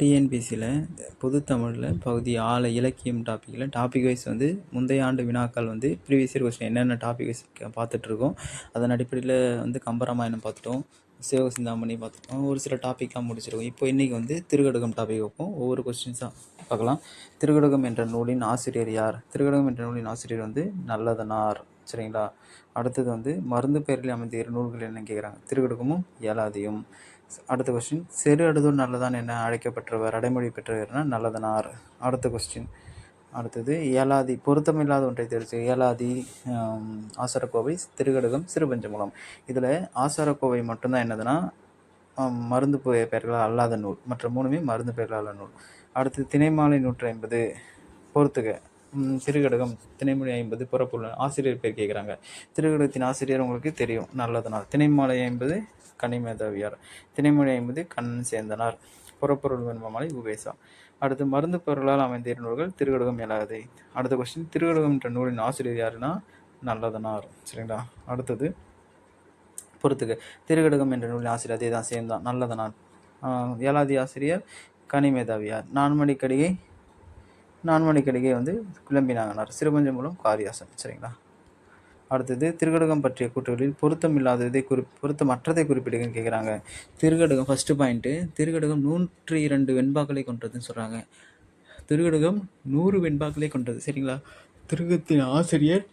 டிஎன்பிசியில் பொது தமிழில் பகுதி ஆல இலக்கியம் டாப்பிக்கில் டாபிக் வைஸ் வந்து முந்தைய ஆண்டு வினாக்கள் வந்து ப்ரீவியஸ் இயர் கொஸ்டின் என்னென்ன டாபிக் வைஸ் பார்த்துட்ருக்கோம் அதன் அடிப்படையில் வந்து கம்பராமாயணம் பார்த்துட்டோம் சிவகசிந்தாமணி பார்த்துட்டோம் ஒரு சில டாப்பிக்லாம் முடிச்சிருக்கோம். இப்போ இன்றைக்கி வந்து திருக்கடுகம் டாபிக் வைப்போம் ஒவ்வொரு கொஸ்டின்ஸாக பார்க்கலாம். திருக்கடுகம் என்ற நூலின் ஆசிரியர் யார்? திருக்கடுகம் என்ற நூலின் ஆசிரியர் வந்து நல்லதனார். சரிங்களா? அடுத்தது வந்து மருந்து பெயரில் அமைந்த இரு நூல்கள் என்ன கேட்குறாங்க. திருக்கடுக்கமும் ஏலாதியும். அடுத்த கொஸ்டின் செரு அடுதூர் நல்லதான் என அழைக்கப்பட்டவர் அடைமொழி பெற்றவர்னா நல்லதனார். அடுத்த கொஸ்டின் அடுத்தது ஏலாதி பொருத்தமில்லாத ஒன்றை தெரிவித்து ஏலாதி ஆசாரக்கோவை திருக்கடுகம் சிறுபஞ்சமூலம். இதில் ஆசாரக்கோவை மட்டும்தான் என்னதுன்னா மருந்து பெயர்களால் அல்லாத நூல். மற்ற மூணுமே மருந்து பெயர்களால் நூல். அடுத்து திணைமாலை நூற்றி ஐம்பது. பொறுத்துக. திருகடகம் திணைமொழி ஐம்பது புறப்பொருள் ஆசிரியர் பேர் கேட்குறாங்க திருகடகத்தின் ஆசிரியர் உங்களுக்கு தெரியும். நல்லதனார். திணைமலை ஐம்பது கனிமேதாவியார். திணைமொழி ஐம்பது கண்ணன் சேர்ந்தனார். புறப்பொருள் வெண்பமாலை உபேசா. அடுத்து மருந்து பொருளால் அமைந்த நூல்கள் திருகடகம் இயலாது அடுத்த கொஸ்டின் திருக்கடகம் என்ற நூலின் ஆசிரியர் யாருன்னா? நல்லதனார். சரிங்களா? அடுத்தது பொறுத்துக்க திருகடகம் என்ற நூலின் ஆசிரியர் அதே தான் சேர்ந்தான் நல்லதனார். ஆஹ் ஏழாதி ஆசிரியர் கனிமேதாவியார். நான்மணிக்கடிகை நான்மணிக்கடிகை வந்து கிளம்பினாங்கனார். சிறுபஞ்சம் மூலம் காரியாசன் சரிங்களா? அடுத்தது திருக்கடகம் பற்றிய கூற்றுகளில் பொருத்தம் இல்லாததை குறி பொருத்தமற்றதை குறிப்பிடுங்கன்னு கேட்குறாங்க திருக்கடகம் ஃபஸ்ட்டு பாயிண்ட்டு திருக்கடகம் நூற்றி இரண்டு வெண்பாக்களை கொண்டதுன்னு சொல்கிறாங்க திருக்கடகம் நூறு வெண்பாக்களை கொண்டது சரிங்களா? திருகத்தின் ஆசிரியர்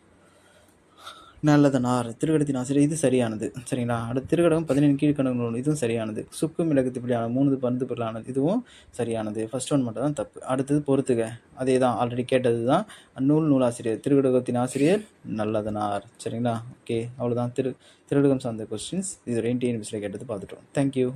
நல்லதனார் திருக்கடத்தின் ஆசிரியர். இது சரியானது. சரிங்களா? அடுத்து திருக்கடகம் பதினேழு கீழ்கணக்கு நூல் இதுவும் சரியானது. சுக்கு மிளகுத்து பிள்ளையான மூணு பருந்து பொருளானது. இதுவும் சரியானது. ஃபர்ஸ்ட் ஒன் மட்டும் தான் தப்பு. அடுத்தது பொறுத்துக. அதே தான் ஆல்ரெடி கேட்டது தான் நூல் நூலாசிரியர். திருக்கடகத்தின் ஆசிரியர் நல்லதனார். சரிங்களா? ஓகே அவ்வளோதான் திரு திருடகம் சார்ந்த கொஸ்டின்ஸ் இது ரெண்டு டிஎன்பிசியில் கேட்டது. பார்த்துட்டோம். தேங்க்யூ